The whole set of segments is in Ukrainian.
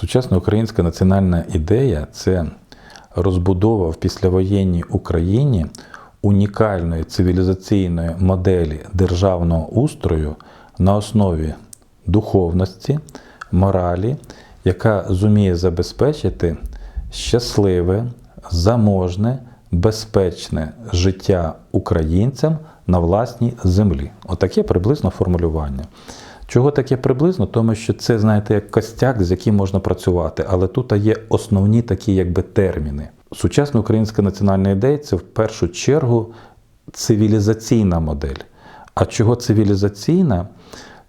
Сучасна українська національна ідея це розбудова в післявоєнній Україні унікальної цивілізаційної моделі державного устрою на основі духовності, моралі, яка зуміє забезпечити щасливе, заможне, безпечне життя українцям на власній землі. Отаке приблизно формулювання. Чого таке приблизно? Тому що це, знаєте, як костяк, з яким можна працювати, але тут є основні такі якби терміни. Сучасна українська національна ідея це в першу чергу цивілізаційна модель. А чого цивілізаційна?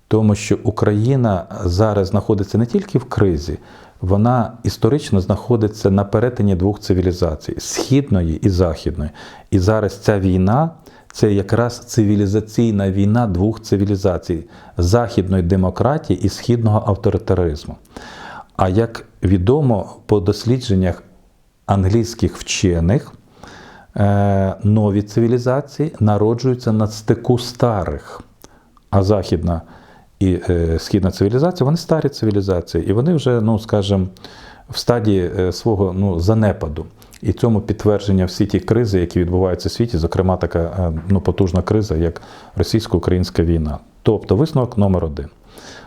Тому що Україна зараз знаходиться не тільки в кризі, вона історично знаходиться на перетині двох цивілізацій східної і західної. І зараз ця війна це якраз цивілізаційна війна двох цивілізацій західної демократії і східного авторитаризму. А як відомо по дослідженнях англійських вчених, е, нові цивілізації народжуються на стику старих, а західна і е, східна цивілізація, вони старі цивілізації, і вони вже, ну скажімо, в стадії е, свого ну, занепаду. І цьому підтвердження всі ті кризи, які відбуваються в світі, зокрема така е, ну, потужна криза, як російсько-українська війна. Тобто висновок номер один.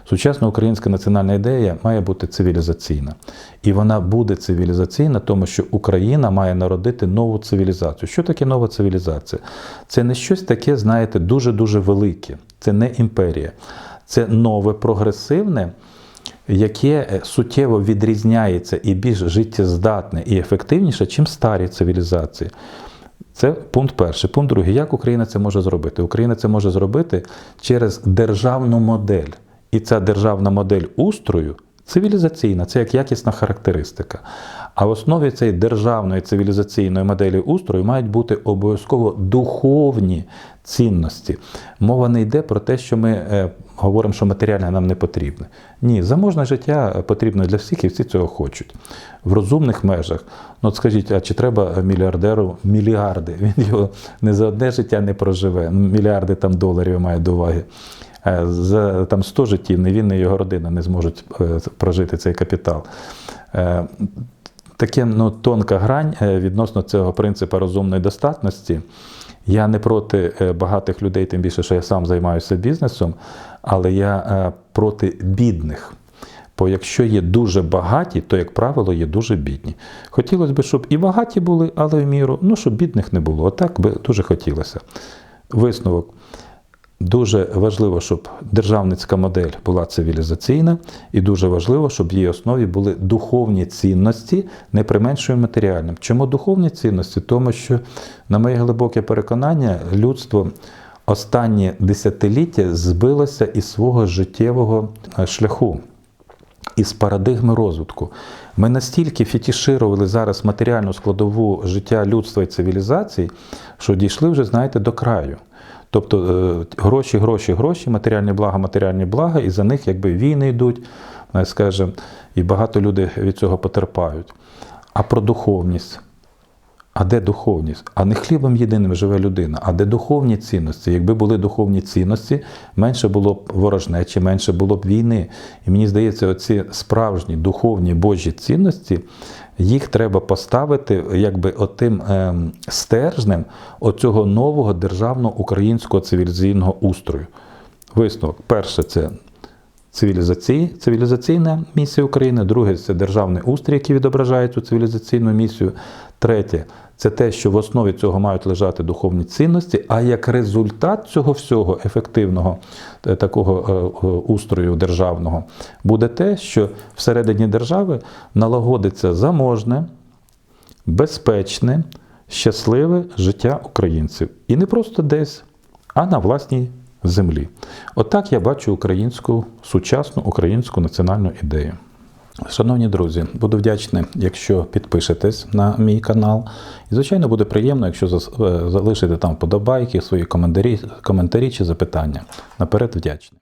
Сучасна українська національна ідея має бути цивілізаційна. І вона буде цивілізаційна, тому що Україна має народити нову цивілізацію. Що таке нова цивілізація? Це не щось таке, знаєте, дуже-дуже велике. Це не імперія. Це нове прогресивне, яке е, суттєво відрізняється і більш життєздатне і ефективніше, чим старі цивілізації. Це пункт перший. Пункт другий. Як Україна це може зробити? Україна це може зробити через державну модель. І ця державна модель устрою цивілізаційна, це як якісна характеристика. А в основі цієї державної цивілізаційної моделі устрою мають бути обов'язково духовні цінності. Мова не йде про те, що ми е, говоримо, що матеріальне нам не потрібне. Ні, заможне життя потрібно для всіх і всі цього хочуть. В розумних межах. Ну, от скажіть, а чи треба мільярдеру мільярди? Він його не за одне життя не проживе. Мільярди там доларів має до уваги. Е, За там 100 життів не він, не його родина не зможуть е, прожити цей капітал. Е, Таке ну, тонка грань відносно цього принципу розумної достатності. Я не проти багатих людей, тим більше, що я сам займаюся бізнесом, але я проти бідних. Бо якщо є дуже багаті, то, як правило, є дуже бідні. Хотілося б, щоб і багаті були, але в міру, ну, щоб бідних не було. Отак би дуже хотілося. Висновок. Дуже важливо, щоб державницька модель була цивілізаційна, і дуже важливо, щоб в її основі були духовні цінності, не применшуємо матеріальним. Чому духовні цінності? Тому що, на моє глибоке переконання, людство останні десятиліття збилося із свого життєвого шляху. Із парадигми розвитку. Ми настільки фетіширували зараз матеріальну складову життя людства і цивілізації, що дійшли вже, знаєте, до краю. Тобто гроші, гроші, гроші, матеріальні блага, матеріальні блага, і за них якби війни йдуть, скажімо, і багато людей від цього потерпають. А про духовність. А де духовність? А не хлібом єдиним живе людина, а де духовні цінності? Якби були духовні цінності, менше було б ворожнечі, менше було б війни. І мені здається, оці справжні духовні Божі цінності, їх треба поставити якби отим ем, стержнем оцього нового державного українського цивілізаційного устрою. Висновок, перше, це цивілізаційна місія України, друге це державний устрій, який відображає цю цивілізаційну місію. Третє це те, що в основі цього мають лежати духовні цінності, а як результат цього всього ефективного такого устрою державного буде те, що всередині держави налагодиться заможне, безпечне, щасливе життя українців. І не просто десь, а на власній землі. Отак я бачу українську сучасну українську національну ідею. Шановні друзі, буду вдячний, якщо підпишетесь на мій канал. І, звичайно, буде приємно, якщо залишите там вподобайки, свої коментарі, коментарі чи запитання. Наперед вдячний.